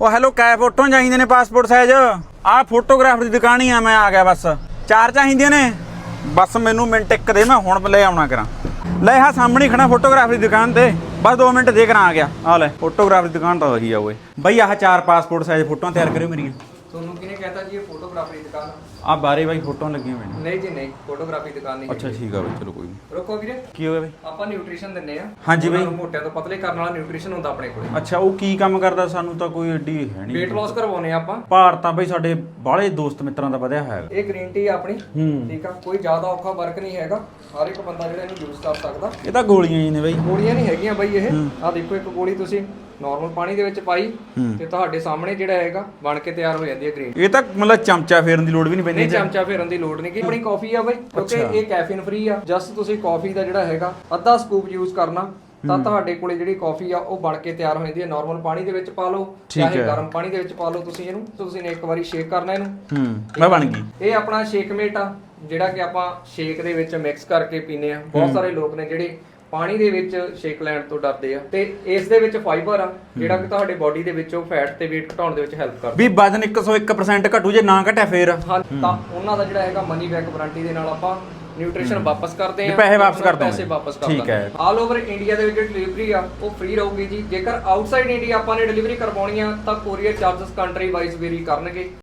ਉਹ ਹੈਲੋ, ਕੈ ਫੋਟੋਆਂ ਚਾਹੀਦੀਆਂ ਨੇ ਪਾਸਪੋਰਟ ਸਾਈਜ਼ ਆਹ ਫੋਟੋਗ੍ਰਾਫਰ ਦੀ ਦੁਕਾਨ ਹੀ ਆ, ਮੈਂ ਆ ਗਿਆ ਬਸ। ਚਾਰ ਚਾਹੀਦੀਆਂ ਨੇ? ਬਸ ਮੈਨੂੰ ਮਿੰਟ ਇੱਕ ਦੇ, ਮੈਂ ਹੁਣ ਲੈ ਆਉਣਾ ਕਰਾਂ। ਲੈ ਹਾਂ ਸਾਹਮਣੇ ਖੜਾ ਫੋਟੋਗ੍ਰਾਫਰ ਦੀ ਦੁਕਾਨ ਤੇ। ਬਸ 2 ਮਿੰਟ ਦੇ ਕਰਾਂ ਆ ਗਿਆ। ਆ ਲੈ ਫੋਟੋਗ੍ਰਾਫਰ ਦੀ ਦੁਕਾਨ ਤਾਂ ਉਹੀ ਆ ਓਏ। ਬਈ ਆਹ ਚਾਰ ਪਾਸਪੋਰਟ ਸਾਈਜ਼ ਫੋਟੋਆਂ ਤਿਆਰ ਕਰਿਓ ਮੇਰੀਆਂ। ਤੁਹਾਨੂੰ ਕਿਹਨੇ ਕਹਿਤਾ ਜੀ ਇਹ ਫੋਟੋਗ੍ਰਾਫਰੀ ਦੁਕਾਨ ਆ। ਬਾਰੇ ਬਾਈ ਫੋਟੋਆਂ ਲੱਗੀਆਂ ਮੈਨੂੰ ਨਹੀਂ ਜੀ ਨਹੀਂ ਫੋਟੋਗ੍ਰਾਫੀ ਦੁਕਾਨ ਨਹੀਂ ਅੱਛਾ ਠੀਕ ਆ ਬਈ ਚਲੋ ਕੋਈ ਨਹੀਂ। ਰੁਕੋ ਵੀਰੇ। ਕੀ ਹੋ ਗਿਆ ਬਈ? ਆਪਾਂ ਨਿਊਟ੍ਰੀਸ਼ਨ ਦਿੰਨੇ ਆ। ਹਾਂਜੀ ਬਈ। ਮੋਟਿਆਂ ਤੋਂ ਪਤਲੇ ਕਰਨ ਵਾਲਾ ਨਿਊਟ੍ਰੀਸ਼ਨ ਹੁੰਦਾ ਆਪਣੇ ਕੋਲੇ। ਅੱਛਾ ਉਹ ਕੀ ਕੰਮ ਕਰਦਾ? ਸਾਨੂੰ ਤਾਂ ਕੋਈ ਏਡੀ ਹੈ ਨਹੀਂ। Weight loss ਕਰਵਾਉਨੇ ਆ ਆਪਾਂ। ਭਾਰ ਤਾਂ ਬਈ ਸਾਡੇ ਬਾਹਲੇ ਦੋਸਤ ਮਿੱਤਰਾਂ ਦਾ ਵਧਿਆ ਹੋਇਆ ਹੈਗਾ। ਇਹ ਗ੍ਰੀਨ ਟੀ ਆਪਣੀ। ਹੂੰ। ਠੀਕ ਆ ਕੋਈ ਜ਼ਿਆਦਾ ਔਖਾ ਵਰਕ ਨਹੀਂ ਹੈਗਾ। ਹਰ ਇੱਕ ਬੰਦਾ ਜਿਹੜਾ ਇਹਨੂੰ ਯੂਜ਼ ਕਰ ਸਕਦਾ। ਇਹ ਤਾਂ ਗੋਲੀਆਂ ਹੀ ਨੇ ਬਈ। ਗੋਲੀਆਂ ਨਹੀਂ ਹੈਗੀਆਂ ਬਈ ਇਹ। ਆ ਦੇਖੋ ਇੱਕ ਗੋਲੀ ਤੁਸੀਂ। ਨਾਰਮਲ ਪਾਣੀ ਦੇ ਵਿੱਚ ਪਾਈ। ਤੇ ਤੁਹਾਡੇ ਸਾਹਮਣੇ ਜਿਹੜਾ ਹੈਗਾ ਬਣ ਕੇ ਤਿਆਰ ਹੋ ਜਾਂਦੀ ਹੈ ਗ੍ਰੀਨ ਇਹ ਤਾਂ ਮਤਲਬ ਚਮਚਾ ਫੇਰਨ ਦੀ ਲੋੜ ਵੀ ਨਹੀਂ ਪੈਂਦੀ ਨਹੀਂ ਚਮਚਾ ਫੇਰਨ ਦੀ ਲੋੜ ਨਹੀਂ ਕਿ ਆਪਣੀ ਕਾਫੀ ਆ ਬਈ ਕਿਉਂਕਿ। ਇਹ ਕੈਫੀਨ ਫ੍ਰੀ ਆ। ਜਸਟ ਤੁਸੀਂ ਕਾਫੀ ਦਾ ਜਿਹੜਾ ਹੈਗਾ ਅੱਧਾ ਸਕੂਪ ਯੂਜ਼ ਕਰਨਾ ਤਾਂ ਤੁਹਾਡੇ ਕੋਲੇ ਜਿਹੜੀ ਕਾਫੀ ਆ ਉਹ ਬਣ ਕੇ ਤਿਆਰ ਹੋ ਜਾਂਦੀ ਹੈ। ਨਾਰਮਲ ਪਾਣੀ ਦੇ ਵਿੱਚ ਪਾ ਲਓ ਚਾਹੇ। ਗਰਮ ਪਾਣੀ ਦੇ ਵਿੱਚ ਪਾ ਲਓ ਤੁਸੀਂ ਇਹਨੂੰ ਤੁਸੀਂ ਨੇ ਇੱਕ ਵਾਰੀ ਸ਼ੇਕ ਕਰਨਾ ਇਹਨੂੰ। ਹੂੰ ਮੈਂ ਬਣ ਗਈ। ਇਹ ਆਪਣਾ ਸ਼ੇਕ ਮੇਟ ਆ ਜਿਹੜਾ ਕਿ ਆਪਾਂ ਸ਼ੇਕ ਦੇ ਵਿੱਚ ਮਿਕਸ ਕਰਕੇ ਪੀਨੇ ਆ ਬਹੁਤ ਸਾਰੇ ਲੋਕ ਨੇ ਜਿਹੜੇ ਪਾਣੀ ਦੇ ਵਿੱਚ ਸ਼ੇਕ ਲੈਣ ਤੋਂ ਡਰਦੇ ਆ ਤੇ ਇਸ ਦੇ ਵਿੱਚ ਫਾਈਬਰ ਆ ਜਿਹੜਾ ਕਿ ਤੁਹਾਡੇ ਬਾਡੀ ਦੇ ਵਿੱਚੋਂ ਫੈਟ ਤੇ weight ਘਟਾਉਣ ਦੇ ਵਿੱਚ ਹੈਲਪ ਕਰਦਾ। ਵੀ ਵਜ਼ਨ 101% ਘਟੂ ਜੇ ਨਾ ਘਟਿਆ ਫੇਰ। ਹਾਂ ਤਾਂ ਉਹਨਾਂ ਦਾ ਜਿਹੜਾ ਹੈਗਾ ਮਨੀ ਬੈਕ ਵਾਰੰਟੀ ਦੇ ਨਾਲ ਆਪਾਂ ਨਿਊਟ੍ਰੀਸ਼ਨ ਵਾਪਸ ਕਰਦੇ ਆ ਪੈਸੇ ਵਾਪਸ ਉਹਨਾਂ ਕਰ ਦੋਗੇ। ਪੈਸੇ ਵਾਪਸ ਕਰ ਠੀਕ ਹੈ। ਆਲ ਓਵਰ ਇੰਡੀਆ ਦੇ ਵਿੱਚ ਡਿਲੀਵਰੀ ਆ ਉਹ ਫ੍ਰੀ ਰਹੂਗੀ ਜੀ। ਜੇਕਰ ਆਊਟਸਾਈਡ ਇੰਡੀਆ ਆਪਾਂ ਨੇ ਡਿਲੀਵਰੀ ਕਰਵਾਉਣੀ ਆ ਤਾਂ courier charges country wise vary ਕਰਨਗੇ।